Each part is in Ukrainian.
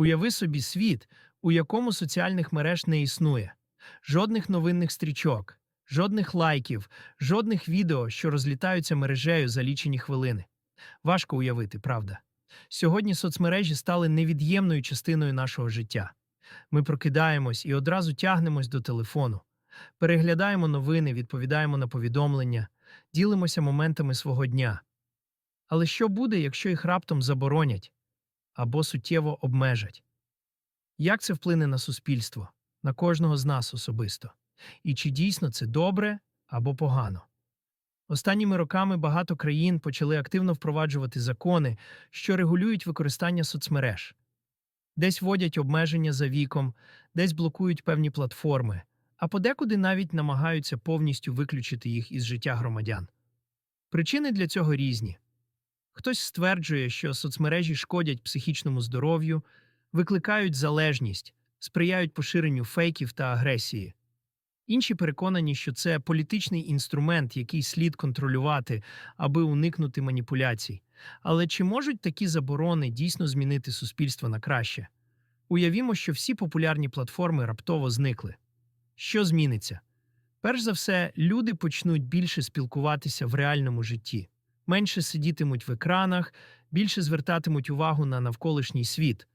Уяви собі світ, у якому соціальних мереж не існує, жодних новинних стрічок, жодних лайків, жодних відео, що розлітаються мережею за лічені хвилини. Важко уявити, правда? Сьогодні соцмережі стали невід'ємною частиною нашого життя. Ми прокидаємось і одразу тягнемось до телефону, переглядаємо новини, відповідаємо на повідомлення, ділимося моментами свого дня. Але що буде, якщо їх раптом заборонять або суттєво обмежать? Як це вплине на суспільство, на кожного з нас особисто? І чи дійсно це добре або погано? Останніми роками багато країн почали активно впроваджувати закони, що регулюють використання соцмереж. Десь вводять обмеження за віком, десь блокують певні платформи, а подекуди навіть намагаються повністю виключити їх із життя громадян. Причини для цього різні. Хтось стверджує, що соцмережі шкодять психічному здоров'ю, викликають залежність, сприяють поширенню фейків та агресії. Інші переконані, що це політичний інструмент, який слід контролювати, аби уникнути маніпуляцій. Але чи можуть такі заборони дійсно змінити суспільство на краще? Уявімо, що всі популярні платформи раптово зникли. Що зміниться? Перш за все, люди почнуть більше спілкуватися в реальному житті, менше сидітимуть в екранах, більше звертатимуть увагу на навколишній світ.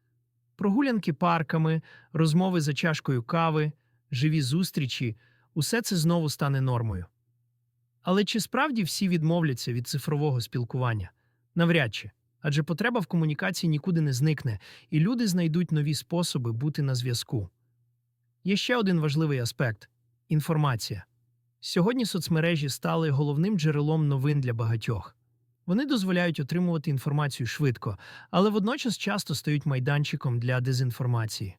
Прогулянки парками, розмови за чашкою кави, живі зустрічі усе це знову стане нормою. Але чи справді всі відмовляться від цифрового спілкування? Навряд чи. Адже потреба в комунікації нікуди не зникне, і люди знайдуть нові способи бути на зв'язку. Є ще один важливий аспект інформація. Сьогодні соцмережі стали головним джерелом новин для багатьох. Вони дозволяють отримувати інформацію швидко, але водночас часто стають майданчиком для дезінформації.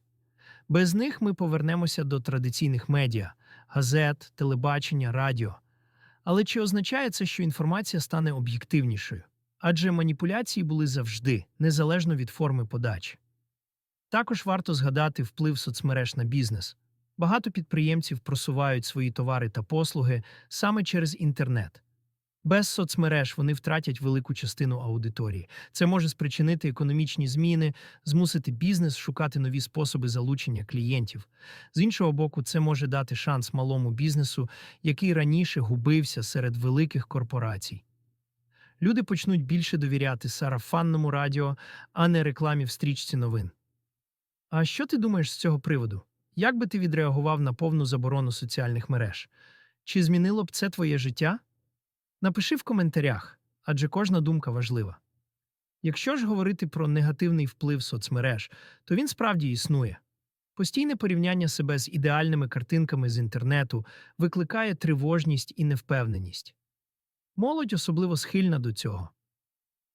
Без них ми повернемося до традиційних медіа газет, телебачення, радіо. Але чи означає це, що інформація стане об'єктивнішою? Адже маніпуляції були завжди, незалежно від форми подачі. Також варто згадати вплив соцмереж на бізнес. Багато підприємців просувають свої товари та послуги саме через інтернет. Без соцмереж вони втратять велику частину аудиторії. Це може спричинити економічні зміни, змусити бізнес шукати нові способи залучення клієнтів. З іншого боку, це може дати шанс малому бізнесу, який раніше губився серед великих корпорацій. Люди почнуть більше довіряти сарафанному радіо, а не рекламі в стрічці новин. А що ти думаєш з цього приводу? Як би ти відреагував на повну заборону соціальних мереж? Чи змінило б це твоє життя? Напиши в коментарях, адже кожна думка важлива. Якщо ж говорити про негативний вплив соцмереж, то він справді існує. Постійне порівняння себе з ідеальними картинками з інтернету викликає тривожність і невпевненість. Молодь особливо схильна до цього.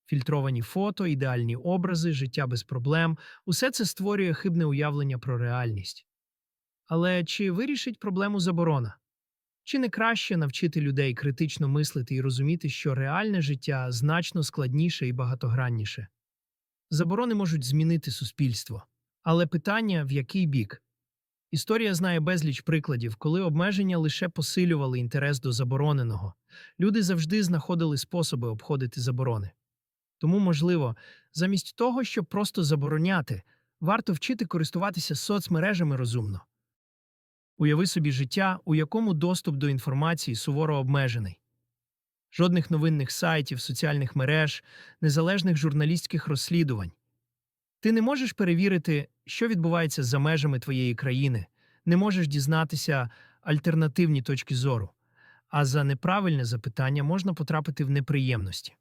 Фільтровані фото, ідеальні образи, життя без проблем усе це створює хибне уявлення про реальність. Але чи вирішить проблему заборона? Чи не краще навчити людей критично мислити і розуміти, що реальне життя значно складніше і багатогранніше? Заборони можуть змінити суспільство, але питання в який бік? Історія знає безліч прикладів, коли обмеження лише посилювали інтерес до забороненого. Люди завжди знаходили способи обходити заборони. Тому, можливо, замість того, щоб просто забороняти, варто вчити користуватися соцмережами розумно. Уяви собі життя, у якому доступ до інформації суворо обмежений. Жодних новинних сайтів, соціальних мереж, незалежних журналістських розслідувань. Ти не можеш перевірити, що відбувається за межами твоєї країни, не можеш дізнатися альтернативні точки зору, а за неправильне запитання можна потрапити в неприємності.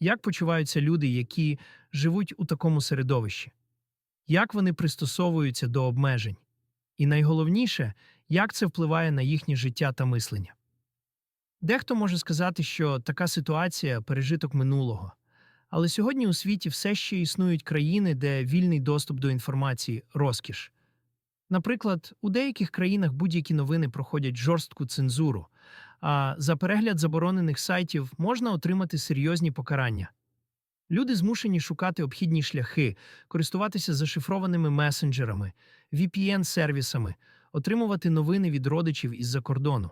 Як почуваються люди, які живуть у такому середовищі? Як вони пристосовуються до обмежень? І найголовніше, як це впливає на їхнє життя та мислення. Дехто може сказати, що така ситуація пережиток минулого, але сьогодні у світі все ще існують країни, де вільний доступ до інформації розкіш. Наприклад, у деяких країнах будь-які новини проходять жорстку цензуру, а за перегляд заборонених сайтів можна отримати серйозні покарання. Люди змушені шукати обхідні шляхи, користуватися зашифрованими месенджерами, VPN-сервісами, отримувати новини від родичів із-за кордону.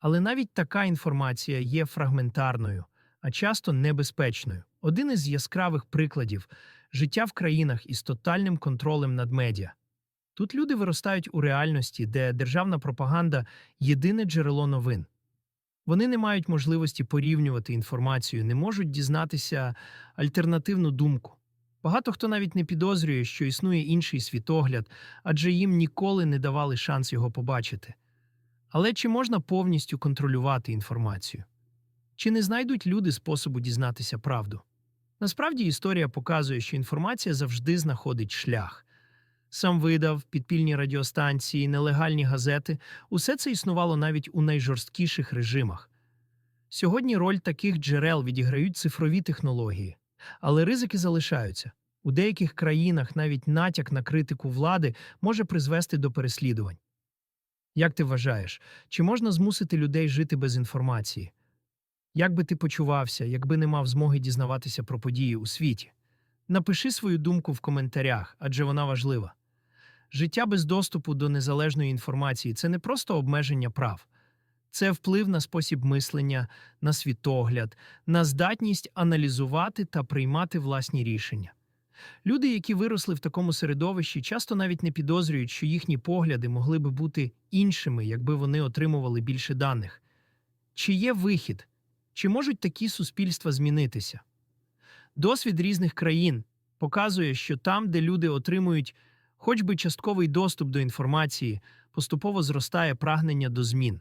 Але навіть така інформація є фрагментарною, а часто небезпечною, один із яскравих прикладів життя в країнах із тотальним контролем над медіа. Тут люди виростають у реальності, де державна пропаганда єдине джерело новин. Вони не мають можливості порівнювати інформацію, не можуть дізнатися альтернативну думку. Багато хто навіть не підозрює, що існує інший світогляд, адже їм ніколи не давали шанс його побачити. Але чи можна повністю контролювати інформацію? Чи не знайдуть люди способу дізнатися правду? Насправді історія показує, що інформація завжди знаходить шлях. Сам видав, підпільні радіостанції, нелегальні газети усе це існувало навіть у найжорсткіших режимах. Сьогодні роль таких джерел відіграють цифрові технології, але ризики залишаються. У деяких країнах навіть натяк на критику влади може призвести до переслідувань. Як ти вважаєш, чи можна змусити людей жити без інформації? Як би ти почувався, якби не мав змоги дізнаватися про події у світі? Напиши свою думку в коментарях, адже вона важлива. Життя без доступу до незалежної інформації це не просто обмеження прав, це вплив на спосіб мислення, на світогляд, на здатність аналізувати та приймати власні рішення. Люди, які виросли в такому середовищі, часто навіть не підозрюють, що їхні погляди могли би бути іншими, якби вони отримували більше даних. Чи є вихід? Чи можуть такі суспільства змінитися? Досвід різних країн показує, що там, де люди отримують хоч би частковий доступ до інформації, поступово зростає прагнення до змін.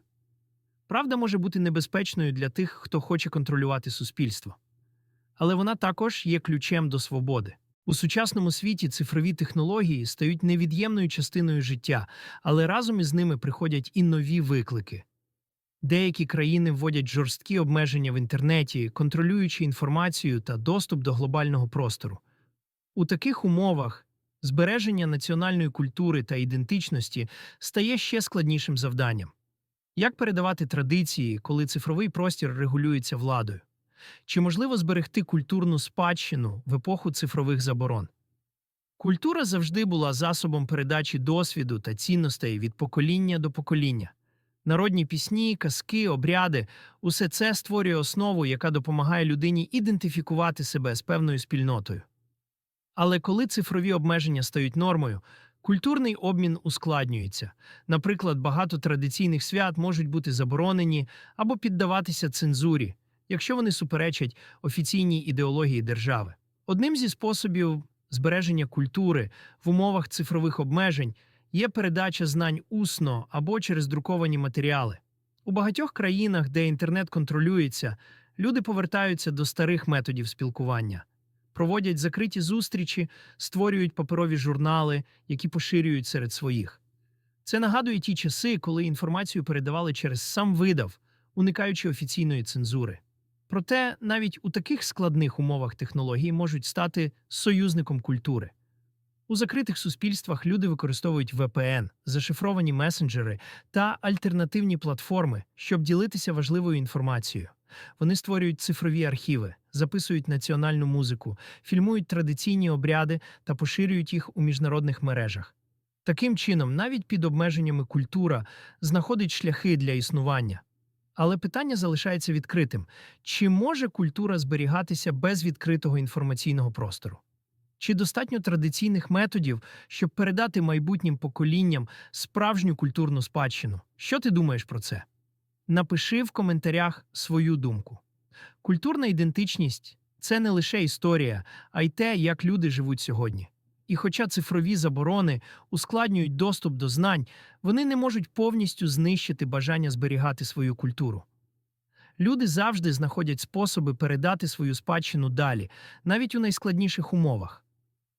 Правда може бути небезпечною для тих, хто хоче контролювати суспільство. Але вона також є ключем до свободи. У сучасному світі цифрові технології стають невід'ємною частиною життя, але разом із ними приходять і нові виклики. Деякі країни вводять жорсткі обмеження в інтернеті, контролюючи інформацію та доступ до глобального простору. У таких умовах збереження національної культури та ідентичності стає ще складнішим завданням. Як передавати традиції, коли цифровий простір регулюється владою? Чи можливо зберегти культурну спадщину в епоху цифрових заборон? Культура завжди була засобом передачі досвіду та цінностей від покоління до покоління. Народні пісні, казки, обряди усе це створює основу, яка допомагає людині ідентифікувати себе з певною спільнотою. Але коли цифрові обмеження стають нормою, культурний обмін ускладнюється. Наприклад, багато традиційних свят можуть бути заборонені або піддаватися цензурі, якщо вони суперечать офіційній ідеології держави. Одним зі способів збереження культури в умовах цифрових обмежень є передача знань усно або через друковані матеріали. У багатьох країнах, де інтернет контролюється, люди повертаються до старих методів спілкування, проводять закриті зустрічі, створюють паперові журнали, які поширюють серед своїх. Це нагадує ті часи, коли інформацію передавали через сам видав, уникаючи офіційної цензури. Проте навіть у таких складних умовах технології можуть стати союзником культури. У закритих суспільствах люди використовують VPN, зашифровані месенджери та альтернативні платформи, щоб ділитися важливою інформацією. Вони створюють цифрові архіви, записують національну музику, фільмують традиційні обряди та поширюють їх у міжнародних мережах. Таким чином, навіть під обмеженнями культура знаходить шляхи для існування. Але питання залишається відкритим: чи може культура зберігатися без відкритого інформаційного простору? Чи достатньо традиційних методів, щоб передати майбутнім поколінням справжню культурну спадщину? Що ти думаєш про це? Напиши в коментарях свою думку. Культурна ідентичність це не лише історія, а й те, як люди живуть сьогодні. І хоча цифрові заборони ускладнюють доступ до знань, вони не можуть повністю знищити бажання зберігати свою культуру. Люди завжди знаходять способи передати свою спадщину далі, навіть у найскладніших умовах.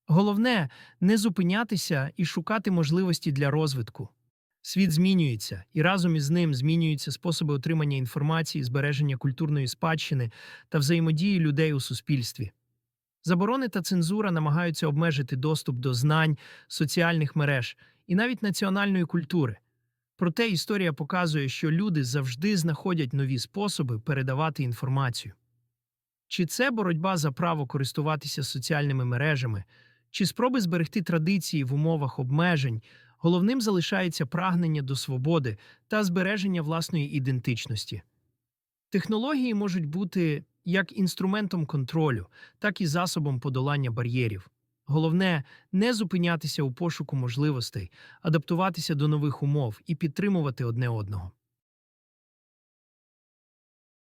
Головне не зупинятися і шукати можливості для розвитку. Світ змінюється, і разом із ним змінюються способи отримання інформації, збереження культурної спадщини та взаємодії людей у суспільстві. Заборони та цензура намагаються обмежити доступ до знань, соціальних мереж і навіть національної культури. Проте історія показує, що люди завжди знаходять нові способи передавати інформацію. Чи це боротьба за право користуватися соціальними мережами, чи спроби зберегти традиції в умовах обмежень, головним залишається прагнення до свободи та збереження власної ідентичності. Технології можуть бути як інструментом контролю, так і засобом подолання бар'єрів. Головне не зупинятися у пошуку можливостей, адаптуватися до нових умов і підтримувати одне одного.